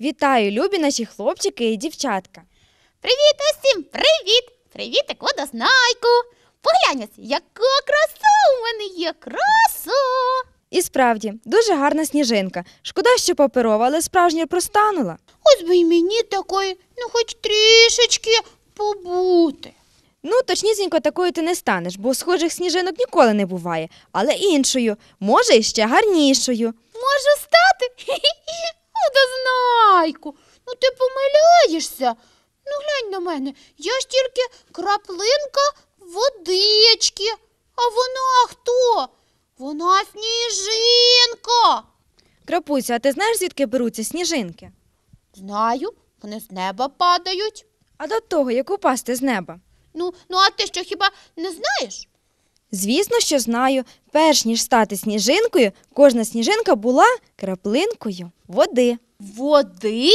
Вітаю, любі наші хлопчики і дівчатка. Привіт усім! Привіт! Привітик, водознайку! Поглянь, ось, яка краса у мене є! Краса! І справді, дуже гарна сніжинка. Шкода, що паперова, але справжня простанула. Ось би й мені такої, ну хоч трішечки побути. Ну, точнісінько такою ти не станеш, бо схожих сніжинок ніколи не буває, але іншою, може, і ще гарнішою. Можу стати? Хі-хі-хі, Водознайку! Ну ти помиляєшся. Ну глянь на мене, я ж тільки краплинка водички. А вона хто? Вона сніжинка. Крапуся, а ти знаєш, звідки беруться сніжинки? Знаю, вони з неба падають. А до того, як упасти з неба. Ну, ну а ти що хіба не знаєш? Звісно, що знаю, перш ніж стати сніжинкою, кожна сніжинка була краплинкою води. Води?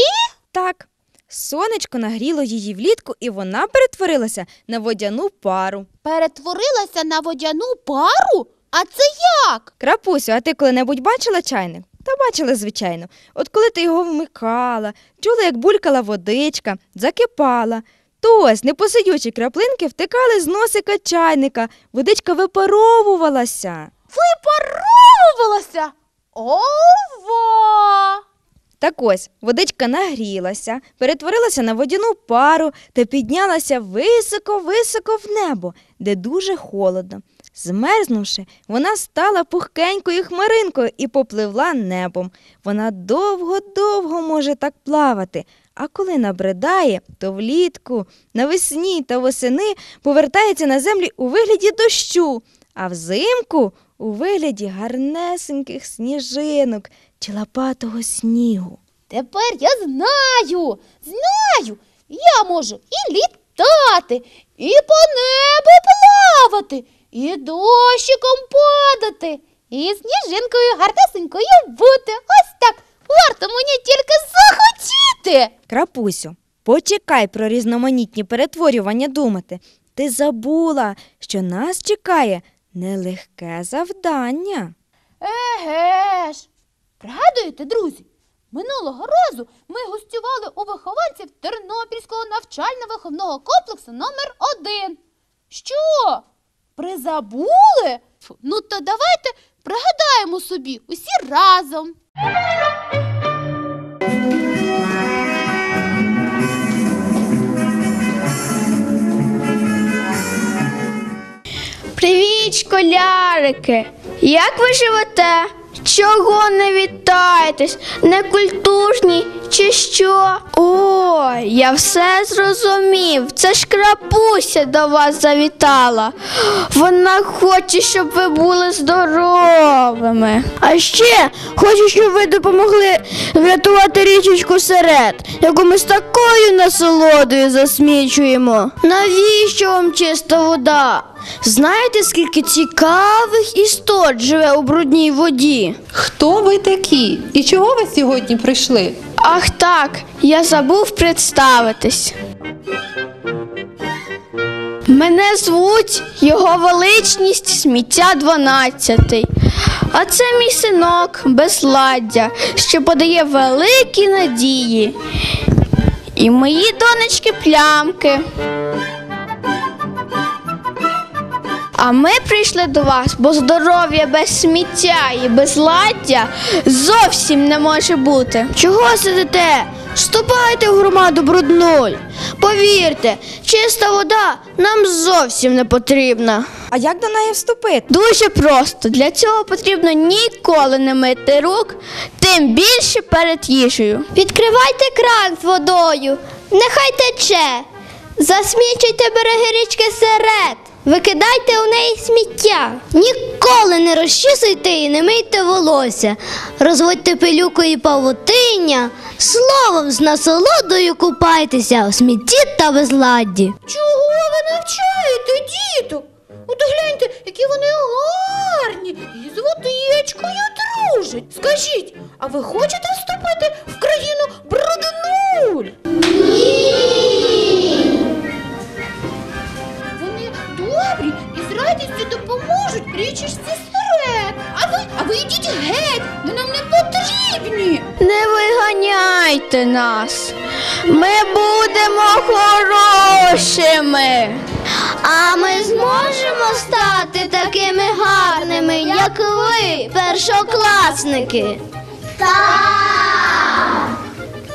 Так, сонечко нагріло її влітку, і вона перетворилася на водяну пару. Перетворилася на водяну пару? А це як? Крапусю, а ти коли-небудь бачила чайник? Та бачила, звичайно. От коли ти його вмикала, чула, як булькала водичка, закипала. То ось непосидючі краплинки втикали з носика чайника, водичка випаровувалася. Випаровувалася? Ова! Так ось водичка нагрілася, перетворилася на водяну пару та піднялася високо-високо в небо, де дуже холодно. Змерзнувши, вона стала пухкенькою хмаринкою і попливла небом. Вона довго-довго може так плавати, а коли набридає, то влітку, навесні та восени повертається на землі у вигляді дощу, а взимку у вигляді гарнесеньких сніжинок чи лопатого снігу. Тепер я знаю, знаю, я можу і літати, і по небу плавати, і дощиком падати, і сніжинкою гарнесенькою бути. Ось так. Варто мені тільки захотіти. Крапусю, почекай про різноманітні перетворювання думати. Ти забула, що нас чекає нелегке завдання. Еге ж. Пригадуєте, друзі? Минулого разу ми гостювали у вихованців Тернопільського навчально-виховного комплексу номер 1 Що? Призабули? Ну то давайте пригадаємо собі усі разом. Привіт, школярики! Як ви живете? Чого не вітаєтесь? Некультурні чи що? О, я все зрозумів. Це ж крапуся до вас завітала. Вона хоче, щоб ви були здоровими. А ще хочу, щоб ви допомогли врятувати річечку серед, яку ми з такою насолодою засмічуємо. Навіщо вам чиста вода? Знаєте, скільки цікавих істот живе у брудній воді? Хто ви такі? І чого ви сьогодні прийшли? Ах так, я забув представитись. Мене звуть його величність сміття 12. А це мій синок безладдя, що подає великі надії. І мої донечки плямки. А ми прийшли до вас, бо здоров'я без сміття і безладдя зовсім не може бути. Чого сидите? Вступайте в громаду бруднуль. Повірте, чиста вода нам зовсім не потрібна. А як до неї вступити? Дуже просто. Для цього потрібно ніколи не мити рук, тим більше перед їжею. Відкривайте кран з водою, нехай тече. Засмічуйте береги річки серед. Викидайте у неї сміття. Ніколи не розчісуйте і не мийте волосся, розводьте пилюку і павутиння, словом з насолодою купайтеся у смітті та безладді. Чого ви навчаєте, діток? От гляньте, які вони гарні і з водичкою дружать. Скажіть, а ви хочете вступити в країну бруднуль? Вони річечці серед. А ви, а ви йдіть геть. не виганяйте нас. Ми будемо хорошими. А ми зможемо стати такими гарними, як ви, першокласники.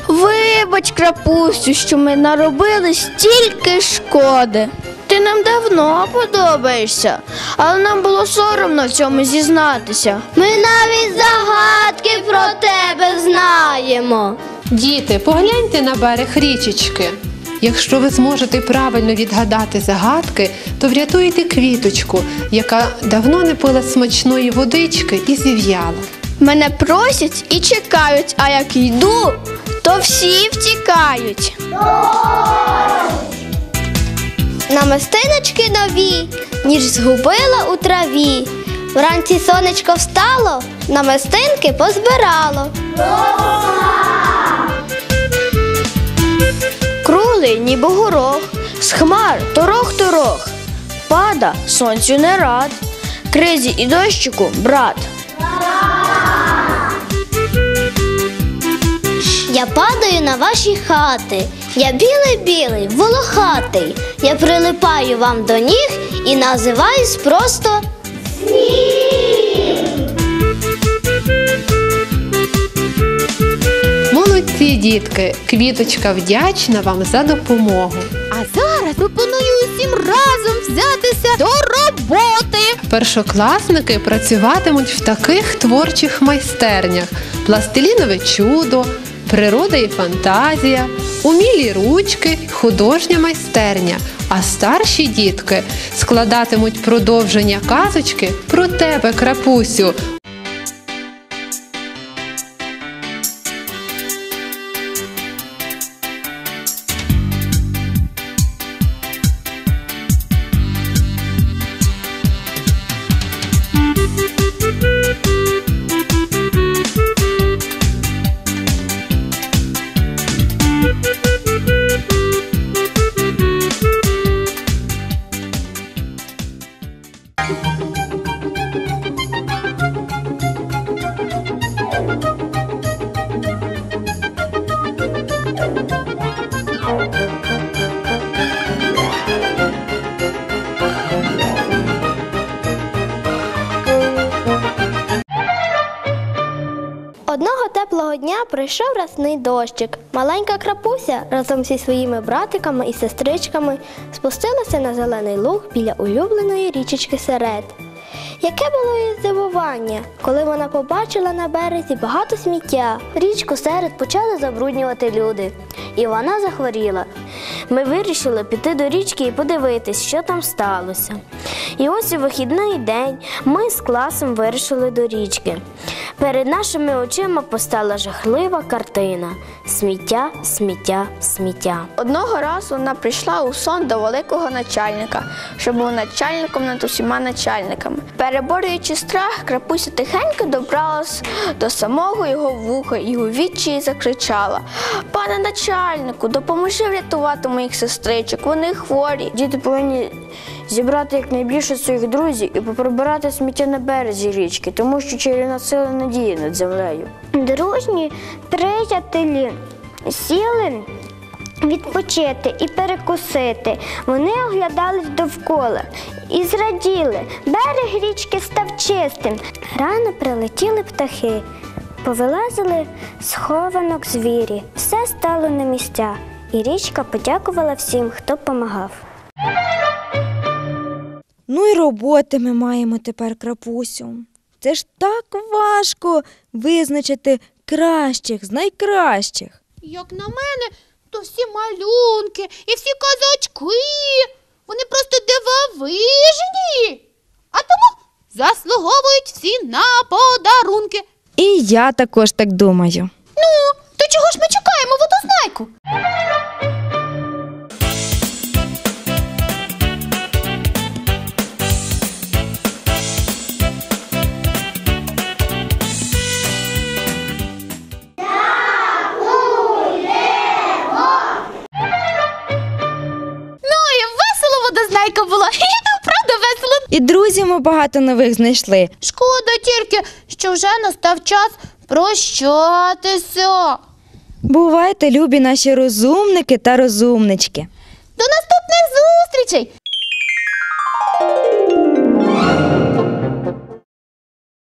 Вибач, крапусю, що ми наробили стільки шкоди. Ти нам давно подобаєшся, але нам було соромно в цьому зізнатися. Ми навіть загадки про тебе знаємо. Діти, погляньте на берег річечки. Якщо ви зможете правильно відгадати загадки, то врятуєте квіточку, яка давно не пила смачної водички і зів'яла. Мене просять і чекають, а як йду, то всі втікають. Намистиночки нові, ніж згубила у траві. Вранці сонечко встало, намистинки позбирало. Круглий, ніби горох, з хмар торох-торох. Пада сонцю не рад, кризі і дощику брат. Я падаю на ваші хати. Я білий-білий, волохатий. Я прилипаю вам до ніг і називаюсь просто Молодці, дітки! Квіточка вдячна вам за допомогу. А зараз пропоную усім разом взятися до роботи. Першокласники працюватимуть в таких творчих майстернях: пластилінове чудо, природа і фантазія, умілі ручки, художня майстерня. А старші дітки складатимуть продовження казочки про тебе, крапусю. Дня прийшов рясний дощик. Маленька крапуся разом зі своїми братиками і сестричками спустилася на зелений луг біля улюбленої річечки серед. Яке було її здивування, коли вона побачила на березі багато сміття. Річку серед почали забруднювати люди, і вона захворіла. Ми вирішили піти до річки і подивитись, що там сталося. І ось у вихідний день ми з класом вирішили до річки. Перед нашими очима постала жахлива картина: сміття, сміття, сміття. Одного разу вона прийшла у сон до великого начальника, що був начальником над усіма начальниками. Переборюючи страх, крапуся тихенько добралась до самого його вуха і у відчаї закричала: Пане начальнику, допоможи врятувати моїх сестричок, вони хворі. Діти повинні зібрати якнайбільше своїх друзів і поприбирати сміття на березі річки, тому що чарівна сила не діє над землею. Дружні приятелі сіли відпочити і перекусити. Вони оглядались довкола і зраділи. Берег річки став чистим. Рано прилетіли птахи, повилазили з хованок звірі. Все стало на місця, і річка подякувала всім, хто помагав. Ну і роботи ми маємо тепер, крапусю. Це ж так важко визначити кращих з найкращих. Як на мене, то всі малюнки і всі казочки. Вони просто дивовижні. А тому заслуговують всі на подарунки. І я також так думаю. Ну, то чого ж ми чекаємо водознайку? І друзів ми багато нових знайшли. Шкода тільки, що вже настав час прощатися. Бувайте, любі наші розумники та розумнички. До наступних зустрічей!